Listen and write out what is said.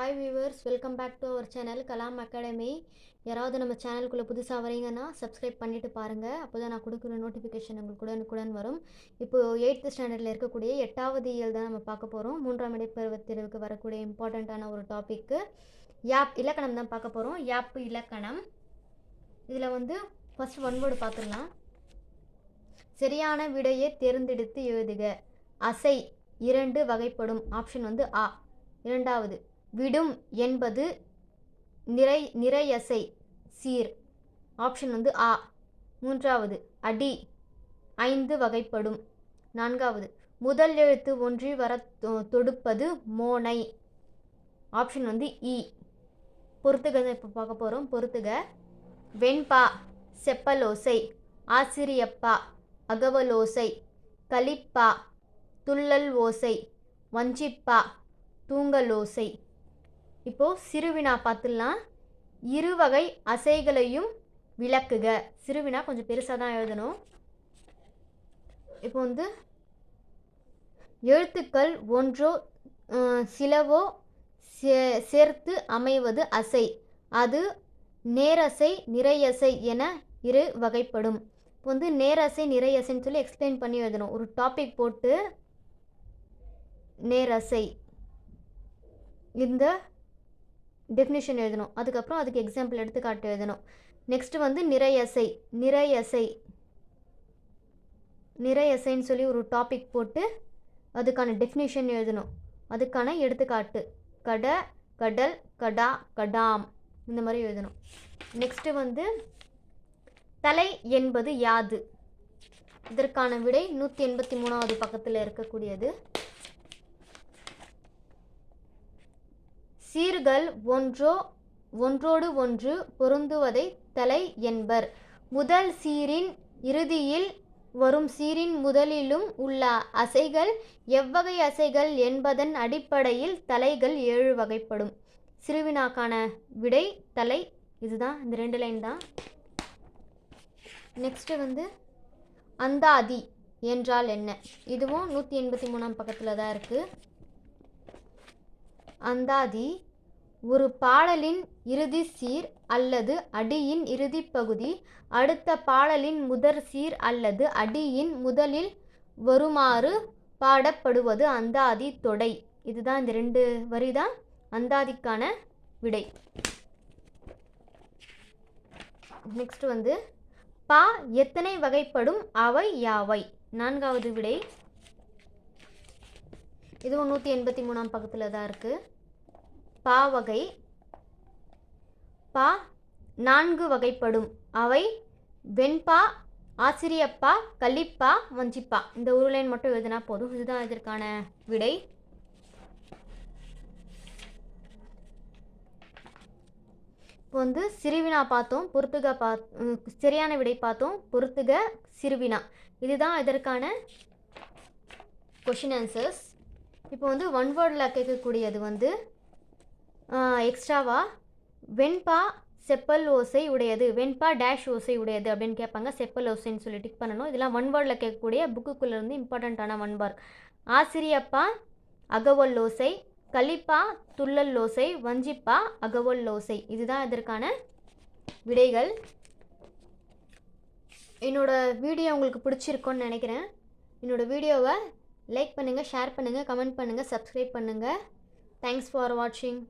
Hi viewers welcome back to our channel Kalam academy யாராவது நம்ம சேனலுக்குள்ளே புதுசாக வரீங்கன்னா சப்ஸ்கிரைப் பண்ணிவிட்டு பாருங்கள் அப்போ தான் நான் கொடுக்குற நோட்டிஃபிகேஷன் உங்களுக்கு உடனுக்குடன் வரும். இப்போது எயித்து ஸ்டாண்டர்டில் இருக்கக்கூடிய எட்டாவது இயல் தான் நம்ம பார்க்க போகிறோம் மூன்றாம் இடைப்பருவத் தேர்வுக்கு வரக்கூடிய இம்பார்ட்டண்ட்டான ஒரு டாப்பிக்கு யாப் இலக்கணம் தான் பார்க்க போகிறோம் யாப் இலக்கணம். இதில் வந்து ஃபஸ்ட் ஒன் பார்த்துடலாம். சரியான விடையை தேர்ந்தெடுத்து எழுதுக. அசை இரண்டு வகைப்படும். ஆப்ஷன் வந்து ஆ இரண்டாவது விடும் என்பது நிறை நிறையசை சீர். ஆப்ஷன் வந்து ஆ. மூன்றாவது அடி. ஐந்து வகைப்படும். நான்காவது முதல் எழுத்து ஒன்றி வர தொ- தொடுப்பது மோனை. ஆப்ஷன் வந்து இ. பொறுத்துக இப்போ பார்க்க போகிறோம் பொறுத்துக. வெண்பா செப்பலோசை. ஆசிரியப்பா அகவலோசை. கலிப்பா துள்ளல் ஓசை. வஞ்சிப்பா தூங்கலோசை. இப்போது சிறுவினா பார்த்துடலாம். இரு வகை அசைகளையும் விளக்குக. சிறுவினா கொஞ்சம் பெருசாக தான் எழுதணும். இப்போ வந்து எழுத்துக்கள் ஒன்றோ சிலவோ சே- சேர்த்து அமைவது அசை. அது நேரசை நிறையசை என இரு வகைப்படும். இப்போ வந்து நேரசை நிறையசைன்னு சொல்லி எக்ஸ்பிளைன் பண்ணி எழுதணும். ஒரு டாபிக் போட்டு நேரசை. இந்த டெஃபினிஷன் எழுதணும். அதுக்கப்புறம் அதுக்கு எக்ஸாம்பிள் எடுத்துக்காட்டு எழுதணும். நெக்ஸ்ட்டு வந்து நிறையசை நிறையசை நிறையசைன்னு சொல்லி ஒரு டாபிக் போட்டு அதுக்கான டெஃபினிஷன் எழுதணும். அதுக்கான எடுத்துக்காட்டு. கட கடல் கடா கடாம். இந்த மாதிரி எழுதணும். நெக்ஸ்ட்டு வந்து தலை என்பது யாது. இதற்கான விடை நூற்றி எண்பத்தி மூணாவது பக்கத்தில் இருக்கக்கூடியது. சீர்கள் ஒன்றோ ஒன்றோடு ஒன்று பொருந்துவதை தலை என்பர். முதல் சீரின் இறுதியில் வரும் சீரின் முதலிலும் உள்ள அசைகள் எவ்வகை அசைகள் என்பதன் அடிப்படையில் தலைகள் ஏழு வகைப்படும். சிறுவினாக்கான விடை தலை. இதுதான் இந்த ரெண்டு லைன் தான். நெக்ஸ்ட்டு வந்து அந்தாதி என்றால் என்ன? இதுவும் நூற்றி எண்பத்தி மூணாம் பக்கத்தில் தான் இருக்குது அந்தாதி ஒரு பாடலின் இறுதி சீர் அல்லது அடியின் இறுதிப் பகுதி அடுத்த பாடலின் முதற் சீர் அல்லது அடியின் முதலில் வருமாறு பாடப்படுவது அந்தாதி தொடை. இதுதான் இந்த ரெண்டு வரி தான் அந்தாதிக்கான விடை. நெக்ஸ்ட் வந்து பா எத்தனை வகைப்படும் அவை யாவை? நான்காவது விடை இதுவும் நூற்றி எண்பத்தி மூணாம் பக்கத்தில் தான் இருக்குது பா வகை பா நான்கு வகைப்படும். அவை வெண்பா ஆசிரியப்பா கலிப்பா வஞ்சிப்பா. இந்த ஒரு லைன் மட்டும் எழுதினா போதும். இதுதான் இதற்கான விடை. இப்போ வந்து சிறுவினா பார்த்தோம் பொறுத்துக பா சரியான விடை பார்த்தோம். பொறுத்துக சிறுவினா. இதுதான் இதற்கான கொஷின் ஆன்சர்ஸ் இப்போ வந்து ஒன் வேர்டில் கேட்கக்கூடியது வந்து எக்ஸ்ட்ராவா வெண்பா செப்பல் ஓசை உடையது. வெண்பா டேஷ் ஓசை உடையது அப்படின்னு கேட்பாங்க. செப்பல் ஓசைன்னு சொல்லி டிக் பண்ணணும். இதெல்லாம் ஒன் வேர்டில் கேட்கக்கூடிய புக்குக்குள்ளே இருந்து இம்பார்ட்டண்ட்டான ஒன் பார் ஆசிரியப்பா அகவல் ஓசை. கலிப்பா துள்ளல் ஓசை. வஞ்சிப்பா அகவல் ஓசை. இதுதான் இதற்கான விடைகள். என்னோடய வீடியோ உங்களுக்கு பிடிச்சிருக்கோன்னு நினைக்கிறேன். என்னோடய வீடியோவை லைக் பண்ணுங்கள் ஷேர் பண்ணுங்கள் கமெண்ட் பண்ணுங்கள் சப்ஸ்கிரைப் பண்ணுங்கள் தேங்க்ஸ் ஃபார் வாட்சிங்